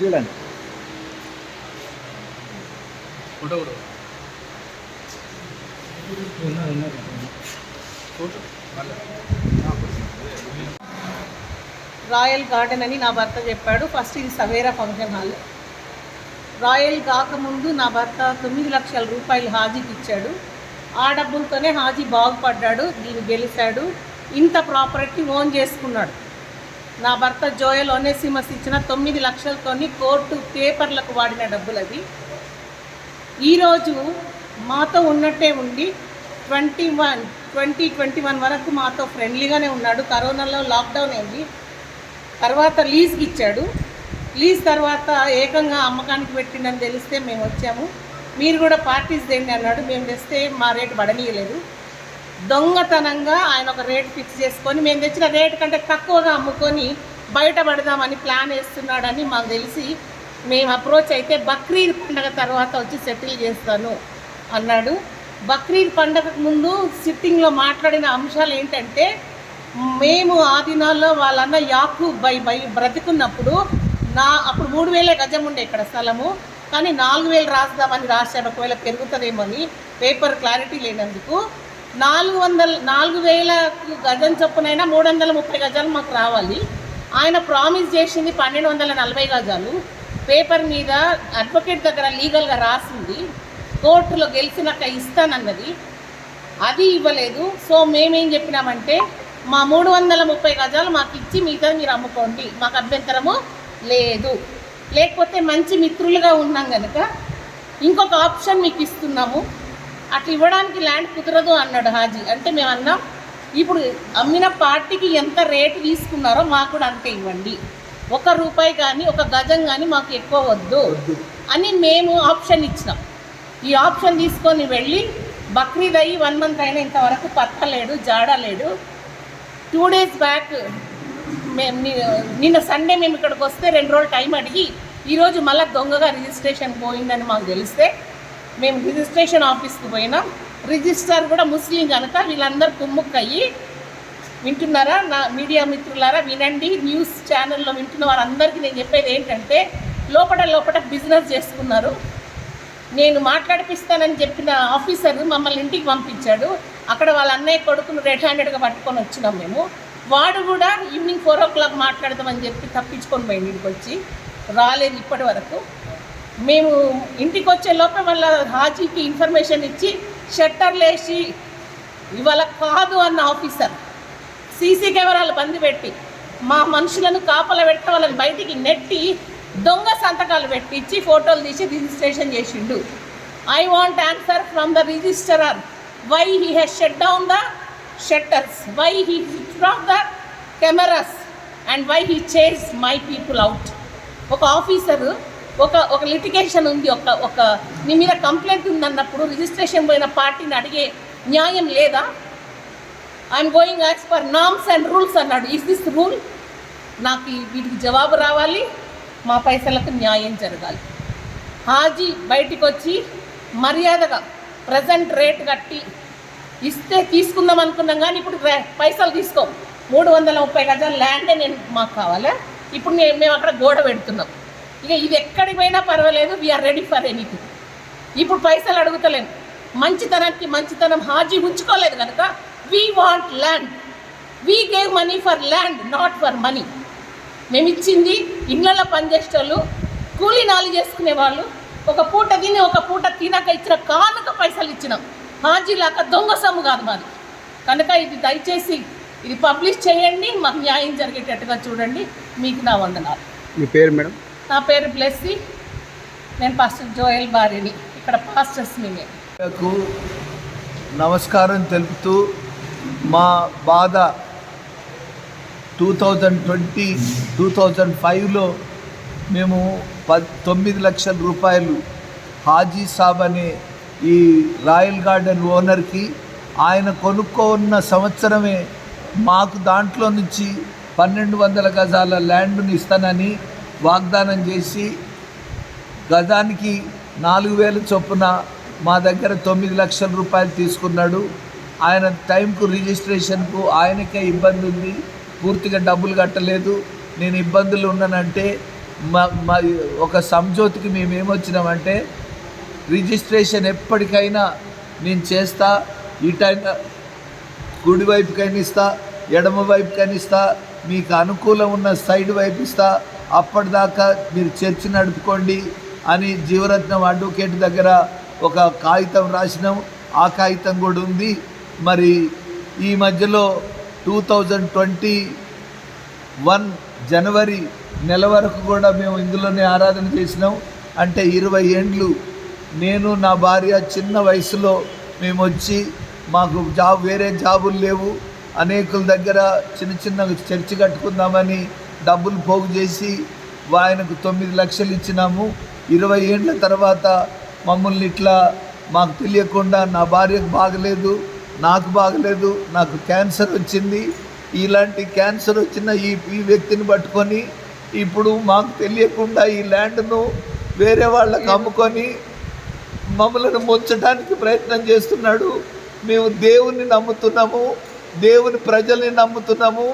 చూడండి. Royal garden అని నా భర్త చెప్పాడు. ఫస్ట్ ఇది సవేరా ఫంక్షన్ హాల్. రాయల్ కాకముందు నా భర్త తొమ్మిది లక్షల రూపాయలు హాజీకి ఇచ్చాడు. ఆ డబ్బులతోనే హాజీ బాగుపడ్డాడు దీన్ని గెలిచాడు. ఇంత ప్రాపర్టీ ఓన్ చేసుకున్నాడు. నా భర్త జోయల్ ఒనేసిమస్ ఇచ్చిన తొమ్మిది లక్షలతోని కోర్టు పేపర్లకు వాడిన డబ్బులు అవి ఈరోజు మాతో ఉన్నట్టే ఉండి twenty one twenty twenty one వరకు మాతో ఫ్రెండ్లీగానే ఉన్నాడు. కరోనాలో లాక్డౌన్ అయింది. తర్వాత లీజ్కి ఇచ్చాడు. లీజ్ తర్వాత ఏకంగా అమ్మకానికి పెట్టిండని తెలిస్తే మేము వచ్చాము. మీరు కూడా పార్టీస్ దేండి అన్నాడు. మేము తెస్తే మా రేటు పడనీయలేదు. దొంగతనంగా ఆయన ఒక రేట్ ఫిక్స్ చేసుకొని మేము తెచ్చిన రేటు కంటే తక్కువగా అమ్ముకొని బయటపడదామని ప్లాన్ వేస్తున్నాడని మాకు తెలిసి మేము అప్రోచ్ అయితే బక్రీద్ పండగ తర్వాత వచ్చి సెటిల్ చేస్తాను అన్నాడు. బక్రీద్ పండగకు ముందు సిట్టింగ్లో మాట్లాడిన అంశాలు ఏంటంటే మేము ఆ దినాల్లో వాళ్ళన్న యాకు బై బై బ్రతికున్నప్పుడు నా అప్పుడు మూడు వేలే గజం ఉండే ఇక్కడ స్థలము కానీ నాలుగు వేలు రాస్తామని రాశాడు ఒకవేళ పెరుగుతుందేమో అని పేపర్ క్లారిటీ లేనందుకు నాలుగు వందల నాలుగు వేల గజం చొప్పునైనా మూడు వందల ముప్పై గజాలు మాకు రావాలి. ఆయన ప్రామిస్ చేసింది పన్నెండు వందల నలభై గజాలు. పేపర్ మీద అడ్వకేట్ దగ్గర లీగల్గా రాసింది. కోర్టులో గెలిచినాక ఇస్తానన్నది. అది ఇవ్వలేదు. సో మేమేం చెప్పినామంటే మా మూడు వందల ముప్పై గజాలు మాకు ఇచ్చి మిగతా మీరు అమ్ముకోండి. మాకు అభ్యంతరము లేదు. లేకపోతే మంచి మిత్రులుగా ఉన్నాం కనుక ఇంకొక ఆప్షన్ మీకు ఇస్తున్నాము. అట్లా ఇవ్వడానికి ల్యాండ్ కుదరదు అన్నాడు హాజీ. అంటే మేము అన్నాం ఇప్పుడు అమ్మిన పార్టీకి ఎంత రేటు తీసుకున్నారో మాకు కూడా అంతే ఇవ్వండి. ఒక రూపాయి కానీ ఒక గజం కానీ మాకు ఎక్కువ వద్దు అని మేము ఆప్షన్ ఇచ్చినాం. ఈ ఆప్షన్ తీసుకొని వెళ్ళి బక్రీద్ అయ్యి వన్ మంత్ అయినా ఇంతవరకు పత్తలేడు జాడలేడు టూ డేస్ బ్యాక్ మేము నిన్న సండే మేము ఇక్కడికి వస్తే రెండు రోజులు టైం అడిగి ఈరోజు మళ్ళీ దొంగగా రిజిస్ట్రేషన్ పోయిందని మాకు తెలిస్తే మేము రిజిస్ట్రేషన్ ఆఫీస్కి పోయినాం. రిజిస్టర్ కూడా ముస్లిం కనుక వీళ్ళందరూ కుమ్ముక్కయ్యి వింటున్నారా? నా మీడియా మిత్రులారా వినండి. న్యూస్ ఛానల్లో వింటున్న వారందరికీ నేను చెప్పేది ఏంటంటే లోపల లోపల బిజినెస్ చేసుకున్నారు. నేను మాట్లాడిపిస్తానని చెప్పిన ఆఫీసర్ మమ్మల్ని ఇంటికి పంపించాడు. అక్కడ వాళ్ళ అన్నయ్య కొడుకును రెడ్ హ్యాండెడ్గా పట్టుకొని వచ్చినాం మేము. వాడు కూడా ఈవినింగ్ ఫోర్ ఓ క్లాక్ మాట్లాడదామని చెప్పి తప్పించుకొని పోయింది ఇంటికి వచ్చి రాలేదు ఇప్పటి వరకు. మేము ఇంటికి వచ్చే లోపల మళ్ళీ హాజీకి ఇన్ఫర్మేషన్ ఇచ్చి షట్టర్ లేచి ఇవాళ కాదు అన్న ఆఫీసర్ సీసీ కెమెరాలు బంద్ పెట్టి మా మనుషులను కాపల పెట్టి వాళ్ళని బయటికి నెట్టి దొంగ సంతకాలు పెట్టించి ఫోటోలు తీసి రిజిస్ట్రేషన్ చేసిండు. I want answer from the registrar why he he's shut down the shutters why he switch off the cameras and why he chase my people out ఒక ఆఫీసరు ఒక ఒక లిటిగేషన్ ఉంది ఒక ఒక నీ మీద కంప్లైంట్ ఉందన్నప్పుడు రిజిస్ట్రేషన్ పోయిన పార్టీని అడిగే న్యాయం లేదా? I'm going as per norms and rules అన్నాడు. ఇస్ దిస్ రూల్ నాకు వీటికి జవాబు రావాలి మా పైసలకు న్యాయం జరగాలి. హాజీ బయటికి వచ్చి మర్యాదగా ప్రజెంట్ రేట్ కట్టి ఇస్తే తీసుకుందాం అనుకున్నాం కానీ ఇప్పుడు పైసలు తీసుకో. మూడు వందల ముప్పై గజాల ల్యాండే నేను మాకు కావాలా? ఇప్పుడు నేను మేము అక్కడ గోడ పెడుతున్నాం. ఇక ఇది ఎక్కడికి పోయినా పర్వాలేదు వీఆర్ రెడీ ఫర్ ఎనీథింగ్ ఇప్పుడు పైసలు అడుగుతలేను మంచితనానికి మంచితనం హాజీ ఉంచుకోలేదు కనుక we want land we gave money for land not for money మేము ఇచ్చింది ఇళ్ళల్లో పనిచేసేటోళ్ళు కూలీ నాలుగు చేసుకునే వాళ్ళు ఒక పూట తిని ఒక పూట తినక ఇచ్చిన కానుక పైసలు ఇచ్చినాం. హాజీలాక దొంగ సొమ్ము కాదు మాది. కనుక ఇది దయచేసి ఇది పబ్లిష్ చేయండి మాకు న్యాయం జరిగేటట్టుగా చూడండి. మీకు నా వందనాలు. మీ పేరు మేడం? నా పేరు బ్లెస్సీ. నేను పాస్టర్ జోయల్ బారిని ఇక్కడ పాస్టర్స్ని నేను. నమస్కారం తెలుపుతూ మా బాధ two thousand twenty two thousand ఫైవ్లో మేము ప తొమ్మిది లక్షల రూపాయలు హాజీ సాబ్ అనే ఈ రాయల్ గార్డెన్ ఓనర్కి ఆయన కొనుక్కున్న సంవత్సరమే మాకు దాంట్లో నుంచి పన్నెండు వందల గజాల ల్యాండ్ని ఇస్తానని వాగ్దానం చేసి గజానికి నాలుగు వేల చొప్పున మా దగ్గర తొమ్మిది లక్షల రూపాయలు తీసుకున్నాడు. ఆయన టైంకు రిజిస్ట్రేషన్కు ఆయనకే ఇబ్బంది ఉంది. పూర్తిగా డబ్బులు కట్టలేదు. నేను ఇబ్బందులు ఉన్నానంటే మా ఒక సంజోతికి మేము ఏమొచ్చినామంటే రిజిస్ట్రేషన్ ఎప్పటికైనా నేను చేస్తా. ఇటైనా టైం కుడి వైపుకైనా ఇస్తా ఎడమ వైపుకైనా ఇస్తా. మీకు అనుకూలం ఉన్న సైడ్ వైపు ఇస్తా. అప్పటిదాకా మీరు చర్చ నడుపుకోండి అని జీవరత్నం అడ్వకేట్ దగ్గర ఒక కాగితం రాసినాం. ఆ కాగితం కూడా ఉంది. మరి ఈ మధ్యలో టూ థౌజండ్ ట్వంటీ వన్ జనవరి నెల వరకు కూడా మేము ఇందులోనే ఆరాధన చేసినాం. అంటే ఇరవై ఏండ్లు నేను నా భార్య చిన్న వయసులో మేము వచ్చి మాకు జాబ్ వేరే జాబులు లేవు. అనేకుల దగ్గర చిన్న చిన్న చర్చి కట్టుకుందామని డబ్బులు పోగు చేసి ఆయనకు తొమ్మిది లక్షలు ఇచ్చినాము. ఇరవై ఏండ్ల తర్వాత మమ్మల్ని ఇట్లా మాకు తెలియకుండా నా భార్యకు బాగలేదు నాకు బాగలేదు నాకు క్యాన్సర్ వచ్చింది. ఇలాంటి క్యాన్సర్ వచ్చిన ఈ ఈ వ్యక్తిని పట్టుకొని ఇప్పుడు మాకు తెలియకుండా ఈ ల్యాండ్ను వేరే వాళ్ళకి అమ్ముకొని మమ్మల్ని ముంచడానికి ప్రయత్నం చేస్తున్నాడు. మేము దేవుణ్ణి నమ్ముతున్నాము దేవుని ప్రజల్ని నమ్ముతున్నాము.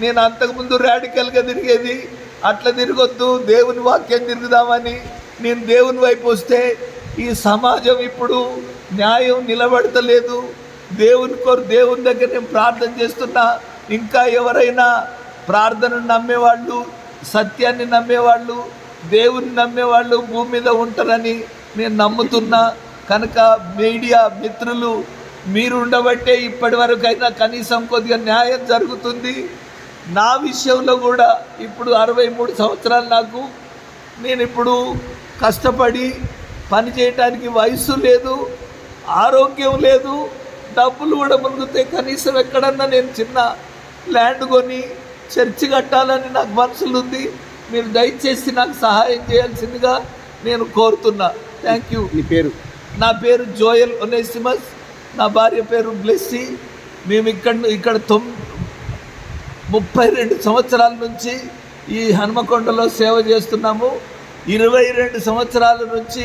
నేను అంతకుముందు రాడికల్గా తిరిగేది. అట్లా తిరగొద్దు దేవుని వాక్యం తిరుగుదామని నేను దేవుని వైపు వస్తే ఈ సమాజం ఇప్పుడు న్యాయం నిలబడతలేదు. దేవుని కోరు దేవుని దగ్గర నేను ప్రార్థన చేస్తున్నా. ఇంకా ఎవరైనా ప్రార్థనను నమ్మేవాళ్ళు సత్యాన్ని నమ్మేవాళ్ళు దేవుని నమ్మేవాళ్ళు భూమి మీద ఉంటారని నేను నమ్ముతున్నా. కనుక మీడియా మిత్రులు మీరు ఉండబట్టే ఇప్పటి వరకైనా కనీసం కొద్దిగా న్యాయం జరుగుతుంది. నా విషయంలో కూడా ఇప్పుడు అరవై మూడు సంవత్సరాలు నాకు నేను ఇప్పుడు కష్టపడి పని చేయటానికి వయసు లేదు ఆరోగ్యం లేదు డబ్బులు కూడా మునుగుతే కనీసం ఎక్కడన్నా నేను చిన్న ల్యాండ్ కొని చర్చి కట్టాలని నాకు మనసులు ఉంది. మీరు దయచేసి నాకు సహాయం చేయాల్సిందిగా నేను కోరుతున్నా. థ్యాంక్ యూ నీ పేరు? నా పేరు జోయల్ ఒనేసిమస్. నా భార్య పేరు బ్లెస్సీ. మేము ఇక్కడ ఇక్కడ తొమ్ ముప్పై రెండు సంవత్సరాల నుంచి ఈ హనుమకొండలో సేవ చేస్తున్నాము. ఇరవై రెండు సంవత్సరాల నుంచి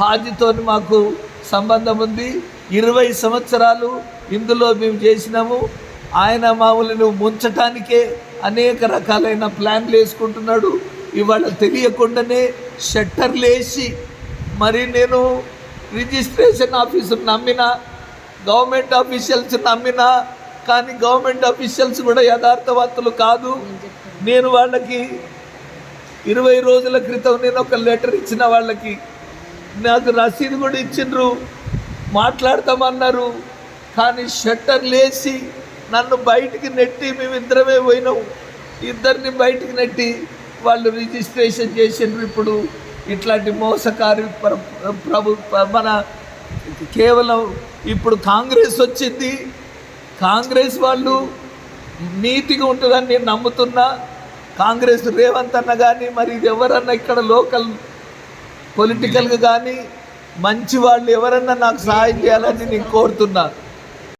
హాజీతో మాకు సంబంధం ఉంది. ఇరవై సంవత్సరాలు ఇందులో మేము చేసినాము. ఆయన మామూలు ముంచటానికే అనేక రకాలైన ప్లాన్లు వేసుకుంటున్నాడు. ఇవాళ తెలియకుండానే షట్టర్లు వేసి మరి నేను రిజిస్ట్రేషన్ ఆఫీసు నమ్మిన గవర్నమెంట్ ఆఫీషియల్స్ నమ్మినా కానీ గవర్నమెంట్ ఆఫీషియల్స్ కూడా యథార్థవంతులు కాదు. నేను వాళ్ళకి ఇరవై రోజుల క్రితం నేను ఒక లెటర్ ఇచ్చిన వాళ్ళకి. నాకు రసీదు కూడా ఇచ్చిండ్రు. మాట్లాడతామన్నారు. కానీ షట్టర్ లేచి నన్ను బయటికి నెట్టి మేమిద్దరమే పోయినాం. ఇద్దరిని బయటికి నెట్టి వాళ్ళు రిజిస్ట్రేషన్ చేసిండ్రు ఇప్పుడు. ఇట్లాంటి మోసకారి ప్ర- ప్రభు మన కేవలం ఇప్పుడు కాంగ్రెస్ వచ్చింది. కాంగ్రెస్ వాళ్ళు నీతిగా ఉంటుందని నేను నమ్ముతున్నా. కాంగ్రెస్ రేవంత్ అన్న కానీ మరి ఇది ఎవరన్నా ఇక్కడ లోకల్ పొలిటికల్గా కానీ మంచి వాళ్ళు ఎవరన్నా నాకు సహాయం చేయాలని నేను కోరుతున్నాను